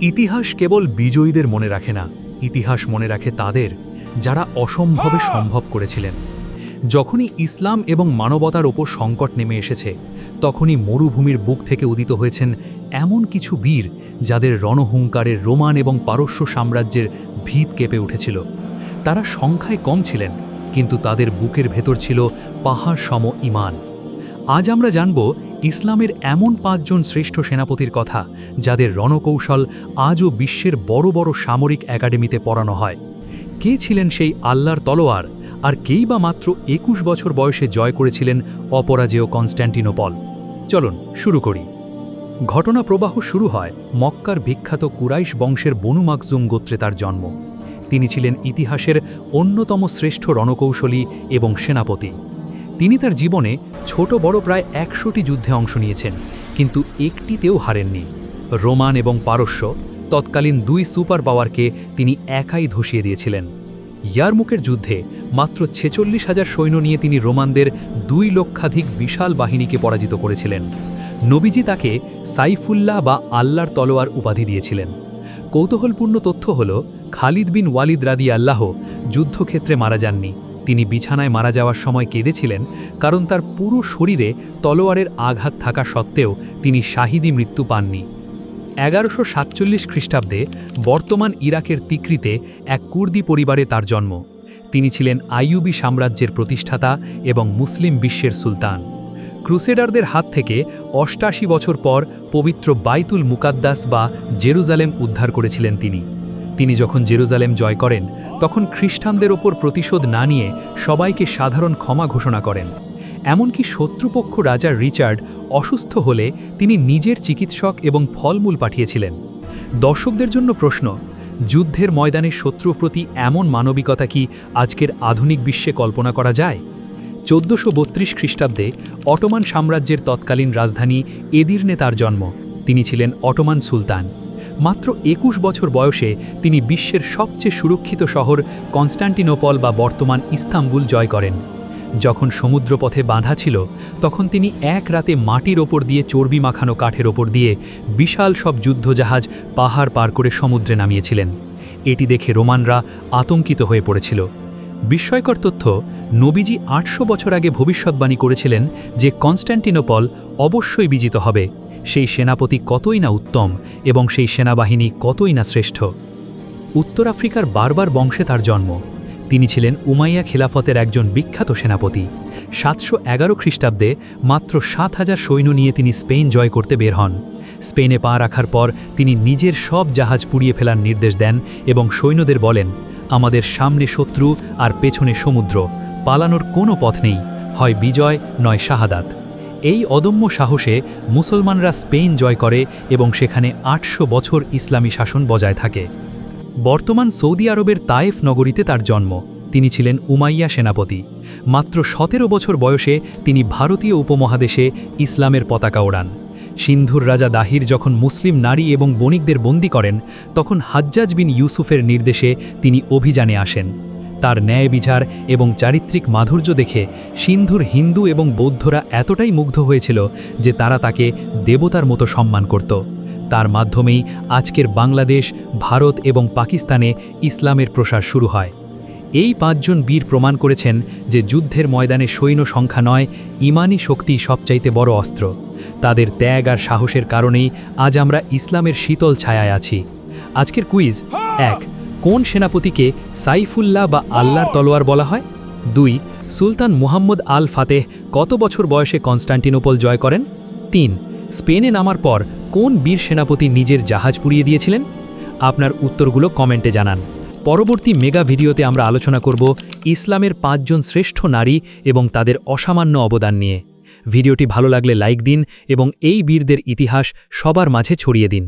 ইতিহাস কেবল বিজয়ীদের মনে রাখে না, ইতিহাস মনে রাখে তাদের, যারা অসম্ভবে সম্ভব করেছিলেন। যখনই ইসলাম এবং মানবতার ওপর সংকট নেমে এসেছে, তখনই মরুভূমির বুক থেকে উদিত হয়েছেন এমন কিছু বীর যাদের রণহুঙ্কারের রোমান এবং পারস্য সাম্রাজ্যের ভিত কেঁপে উঠেছিল। তারা সংখ্যায় কম ছিলেন, কিন্তু তাদের বুকের ভেতর ছিল পাহাড় সম ইমান। আজ আমরা জানব ইসলামের এমন পাঁচজন শ্রেষ্ঠ সেনাপতির কথা, যাদের রণকৌশল আজও বিশ্বের বড় বড় সামরিক একাডেমিতে পড়ানো হয়। কে ছিলেন সেই আল্লাহর তলোয়ার? আর কেই বা মাত্র একুশ বছর বয়সে জয় করেছিলেন অপরাজেয় কনস্ট্যান্টিনোপল চলুন, শুরু করি। ঘটনা প্রবাহ শুরু হয় মক্কার বিখ্যাত কুরাইশ বংশের বনু মাকজুম গোত্রে তার জন্ম। তিনি ছিলেন ইতিহাসের অন্যতম শ্রেষ্ঠ রণকৌশলী এবং সেনাপতি। তিনি তার জীবনে ছোট বড় প্রায় একশোটি যুদ্ধে অংশ নিয়েছেন, কিন্তু একটিতেও হারেননি। রোমান এবং পারস্য তৎকালীন দুই সুপার পাওয়ারকে তিনি একাই ধসিয়ে দিয়েছিলেন। ইয়ারমুকের যুদ্ধে মাত্র ছেচল্লিশ হাজার সৈন্য নিয়ে তিনি রোমানদের দুই লক্ষাধিক বিশাল বাহিনীকে পরাজিত করেছিলেন। নবীজি তাকে সাইফুল্লাহ বা আল্লাহর তলোয়ার উপাধি দিয়েছিলেন। কৌতূহলপূর্ণ তথ্য হল, খালিদ বিন ওয়ালিদ রাদি আল্লাহ যুদ্ধক্ষেত্রে মারা যাননি। তিনি বিছানায় মারা যাওয়ার সময় কেঁদেছিলেন, কারণ তার পুরো শরীরে তলোয়ারের আঘাত থাকা সত্ত্বেও তিনি শাহিদি মৃত্যু পাননি। এগারোশো সাতচল্লিশ খ্রিস্টাব্দে বর্তমান ইরাকের তিকরিতে এক কুর্দি পরিবারে তার জন্ম। তিনি ছিলেন আইয়ুবি সাম্রাজ্যের প্রতিষ্ঠাতা এবং মুসলিম বিশ্বের সুলতান। ক্রুসেডারদের হাত থেকে অষ্টাশি বছর পর পবিত্র বাইতুল মুকাদ্দাস বা জেরুজালেম উদ্ধার করেছিলেন তিনি। তিনি যখন জেরুজালেম জয় করেন, তখন খ্রিস্টানদের ওপর প্রতিশোধ না নিয়ে সবাইকে সাধারণ ক্ষমা ঘোষণা করেন। এমনকি শত্রুপক্ষ রাজা রিচার্ড অসুস্থ হলে তিনি নিজের চিকিৎসক এবং ফলমূল পাঠিয়েছিলেন। দর্শকদের জন্য প্রশ্ন, যুদ্ধের ময়দানে শত্রুর প্রতি এমন মানবিকতা কি আজকের আধুনিক বিশ্বে কল্পনা করা যায়? চোদ্দশো বত্রিশ খ্রিস্টাব্দে অটোমান সাম্রাজ্যের তৎকালীন রাজধানী এদির্নে তার জন্ম। তিনি ছিলেন অটোমান সুলতান। মাত্র একুশ বছর বয়সে তিনি বিশ্বের সবচেয়ে সুরক্ষিত শহর কনস্টান্টিনোপল বা বর্তমান ইস্তাম্বুল জয় করেন। যখন সমুদ্রপথে বাঁধা ছিল, তখন তিনি এক রাতে মাটির ওপর দিয়ে চর্বি মাখানো কাঠের ওপর দিয়ে বিশাল সব যুদ্ধজাহাজ পাহাড় পার করে সমুদ্রে নামিয়েছিলেন। এটি দেখে রোমানরা আতঙ্কিত হয়ে পড়েছিল। বিস্ময়কর তথ্য, নবীজি আটশো বছর আগে ভবিষ্যৎবাণী করেছিলেন যে কনস্ট্যান্টিনোপল অবশ্যই বিজিত হবে। সেই সেনাপতি কতই না উত্তম এবং সেই সেনাবাহিনী কতই না শ্রেষ্ঠ। উত্তর আফ্রিকার বারবার বংশে তার জন্ম। তিনি ছিলেন উমাইয়া খিলাফতের একজন বিখ্যাত সেনাপতি। সাতশো এগারো খ্রিস্টাব্দে মাত্র সাত হাজার সৈন্য নিয়ে তিনি স্পেন জয় করতে বের হন। স্পেনে পা রাখার পর তিনি নিজের সব জাহাজ পুড়িয়ে ফেলার নির্দেশ দেন এবং সৈন্যদের বলেন, আমাদের সামনে শত্রু আর পেছনে সমুদ্র, পালানোর কোনো পথ নেই, হয় বিজয়, নয় শাহাদাত। এই অদম্য সাহসে মুসলমানরা স্পেন জয় করে এবং সেখানে আটশো বছর ইসলামী শাসন বজায় থাকে। বর্তমান সৌদি আরবের তায়েফ নগরীতে তার জন্ম। তিনি ছিলেন উমাইয়া সেনাপতি। মাত্র সতেরো বছর বয়সে তিনি ভারতীয় উপমহাদেশে ইসলামের পতাকা ওড়ান। সিন্ধুর রাজা দাহির যখন মুসলিম নারী এবং বণিকদের বন্দী করেন, তখন হাজ্জাজ বিন ইউসুফের নির্দেশে তিনি অভিযানে আসেন। তার ন্যায় বিচার এবং চারিত্রিক মাধুর্য দেখে সিন্ধুর হিন্দু এবং বৌদ্ধরা এতটাই মুগ্ধ হয়েছিল যে তারা তাকে দেবতার মতো সম্মান করত। তার মাধ্যমেই আজকের বাংলাদেশ, ভারত এবং পাকিস্তানে ইসলামের প্রসার শুরু হয়। এই পাঁচজন বীর প্রমাণ করেছেন যে যুদ্ধের ময়দানে সৈন্য সংখ্যা নয় ইমানি শক্তি সবচাইতে বড় অস্ত্র। তাদের ত্যাগ আর সাহসের কারণেই আজ আমরা ইসলামের শীতল ছায়ায় আছি। আজকের কুইজ এক। কোন সেনাপতিকে সাইফুল্লাহ বা আল্লাহর তলোয়ার বলা হয়? দুই, সুলতান মুহাম্মদ আল ফাতেহ কত বছর বয়সে কনস্টান্টিনোপল জয় করেন? তিন, স্পেনে নামার পর কোন বীর সেনাপতি নিজের জাহাজ পুড়িয়ে দিয়েছিলেন? আপনার উত্তরগুলো কমেন্টে জানান। পরবর্তী মেগা ভিডিওতে আমরা আলোচনা করব ইসলামের পাঁচজন শ্রেষ্ঠ নারী এবং তাদের অসামান্য অবদান নিয়ে। ভিডিওটি ভালো লাগলে লাইক দিন এবং এই বীরদের ইতিহাস সবার মাঝে ছড়িয়ে দিন।